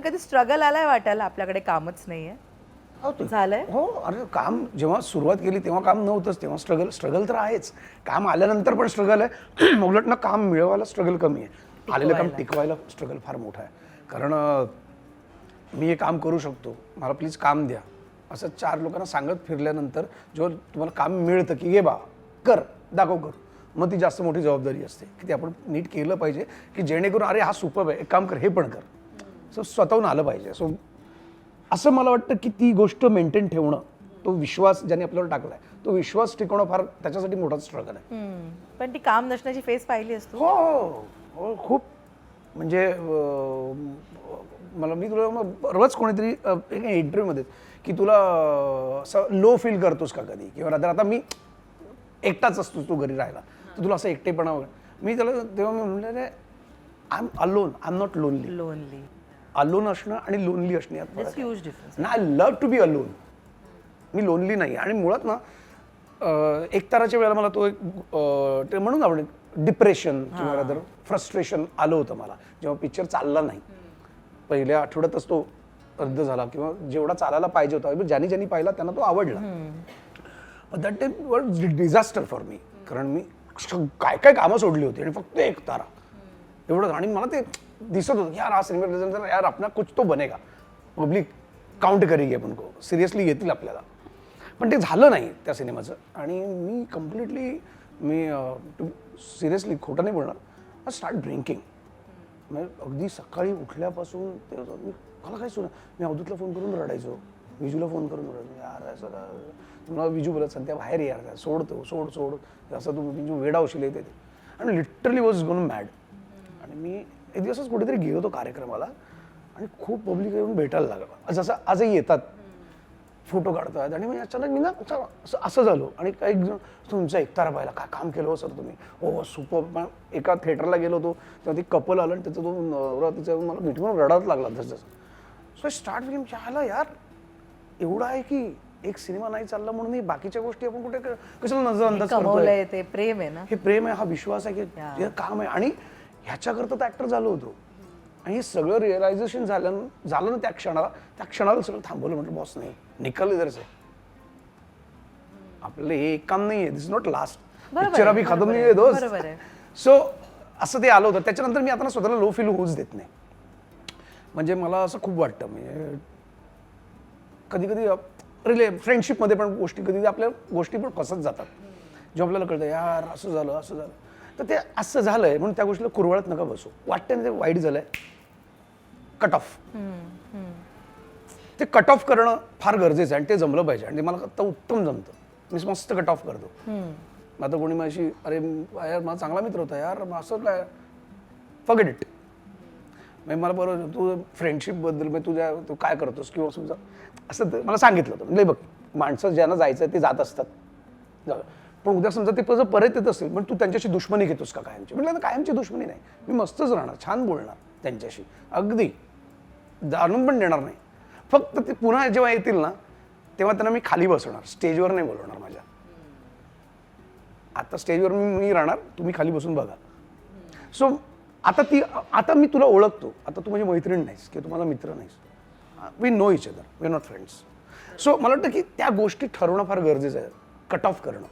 पण कधी स्ट्रगल आलाय वाटायला? आपल्याकडे कामच नाहीये. हो, ते- झालंय? हो अरे काम जेव्हा सुरुवात केली तेव्हा काम नव्हतंच. तेव्हा स्ट्रगल स्ट्रगल तर आहेच. काम आल्यानंतर पण स्ट्रगल आहे. उलट ना काम मिळवायला स्ट्रगल कमी आहे. आलेलं काम टिकवायला स्ट्रगल फार मोठं आहे. कारण अं, मी हे काम करू शकतो. मला प्लीज काम द्या. असं चार लोकांना सांगत फिरल्यानंतर जेव्हा तुम्हाला काम मिळतं की ये बा कर दाखव कर. मग ती जास्त मोठी जबाबदारी असते. की ते आपण नीट केलं पाहिजे की जेणेकरून अरे हा सुपर आहे. एक काम कर हे पण कर. सो स्वतःहून आलं पाहिजे. सो असं मला वाटतं की ती गोष्ट मेंटेन ठेवणं तो विश्वास ज्याने आपल्यावर टाकलाय तो विश्वास टिकवणं फार त्याच्यासाठी मोठा स्ट्रगल आहे. पण ती काम नसण्याची फेस पाहिली असतो. हो हो हो खूप. म्हणजे मला मी तुला परवाच कोणीतरी एका इंटरव्ह्यूमध्ये की तुला असं लो फील करतोस का कधी? किंवा रात्र आता मी एकटाच असतो तू घरी राहायला. तर तुला असं एकटेपणा वगैरे मी त्याला तेव्हा मी म्हणलं I am alone I am not lonely lonely alone असणं आणि लोनली असणं यात फरक आहे. ना I love to be alone me lonely नाही आणि मुळात ना अं, एक ताराच्या वेळेला मला तो एक अं, ते म्हणून आपण डिप्रेशन किंवा रादर फ्रस्ट्रेशन आलं होतं मला. जेव्हा पिक्चर चालला नाही. पहिल्या आठवड्यातच तो रद्द झाला किंवा जेवढा चालायला पाहिजे होता. ज्यांनी ज्यांनी पाहिला त्यांना तो आवडला. That time was disaster for me कारण मी काय काय कामं सोडली होती आणि फक्त एक तारा एवढं आणि मला ते दिसत होतं यार हा सिनेमा present यार अपना कुछ तो बनेगा। पब्लिक काउंट करेगी आपण को. सिरियसली घेतील आपल्याला. पण ते झालं नाही त्या सिनेमाचं. आणि मी कम्प्लिटली मी सिरियसली खोटं नाही बोलणार. स्टार्ट ड्रिंकिंग म्हणजे अगदी सकाळी उठल्यापासून ते मी मला काय सुना मी अवधूतला फोन करून रडायचो. विजूला फोन करून रडायचो. यार असं तुम्हाला मला विजू बोलत सध्या बाहेर यार सोडतो सोड सोड. असं तू विजू वेडा होशील येते आणि लिटरली वॉज गोन मॅड आणि मी एक दिवसच कुठेतरी गेलो होतो कार्यक्रमाला आणि खूप पब्लिक येऊन भेटायला लागलं. जसं आजही येतात. फोटो काढतात आणि मी अचानक मी ना असं असं झालो. आणि काही जण तुमचा एकतारा पाहिला काय काम केलं हो सर तुम्ही? हो सुपर. पण एका थिएटरला गेलो होतो. तेव्हा ती कपल आलं आणि त्याचा तो नवरा तिचा मला भेटून रडायला लागला जसं जसं सो स्टार्ट फिल्म चाहला यार? एवढं आहे की एक सिनेमा नाही चालला म्हणून बाकीच्या गोष्टी आपण कुठे कशाला नजर अंदाज करतोय? ते प्रेम आहे ना. हे प्रेम आहे हा विश्वास आहे की काम आहे. आणि ह्याच्याकरता तर ऍक्टर झालो होतो. आणि हे सगळं रिअलायझेशन झालं झालं ना त्या क्षणाला. त्या क्षणाला सगळं थांबवलं म्हटलं बॉस नाही निकल इधर से आपल्याला हे एक काम नाही आहे दिस नॉट लास्ट पिक्चर अभी खतम नाही आहे, दोस्त. सो असं ते आलं होतं. त्याच्यानंतर मी आता ना स्वतःला लो फील होऊच देत नाही. म्हणजे मला असं खूप वाटतं. म्हणजे कधी कधी रिले फ्रेंडशिपमध्ये पण गोष्टी कधी आपल्या गोष्टी पण फसत जातात. जेव्हा आपल्याला कळतं यार असं झालं असं झालं. तर ते असं झालंय म्हणून त्या गोष्टीला कुरवळत नका बसू वाटतं ना ते वाईट झालंय कट ऑफ ते कट ऑफ करणं फार गरजेचं आहे आणि ते जमलं पाहिजे आणि ते मला आता उत्तम जमतं मी मस्त कट ऑफ करतो आता कोणी माझी अरे यार माझा चांगला मित्र होता यार असं काय फगेट इट म्हणजे मला बरोबर तू फ्रेंडशिपबद्दल मी तुझ्या तू काय करतोस किंवा समजा असं मला सांगितलं होतं म्हणजे बघ माणसं ज्यांना जायचं ते जात असतात पण उद्या समजा ते जर परत येत असेल पण तू त्यांच्याशी दुश्मनी घेतोस का कायमची? म्हटलं कायमची दुश्मनी नाही. मी मस्तच राहणार छान बोलणार त्यांच्याशी. अगदी जाणून पण देणार नाही. फक्त ते पुन्हा जेव्हा येतील ना तेव्हा त्यांना मी खाली बसवणार स्टेजवर नाही बोलवणार माझ्या. आता स्टेजवर मी मी राहणार तुम्ही खाली बसून बघा. सो आता ती आता मी तुला ओळखतो. आता तू माझी मैत्रीण नाहीस किंवा तू माझा मित्र नाहीस. We know each other we not friends so मला वाटतं की त्या गोष्टी ठरवणं फार गरजेचं आहे. कट ऑफ करणं.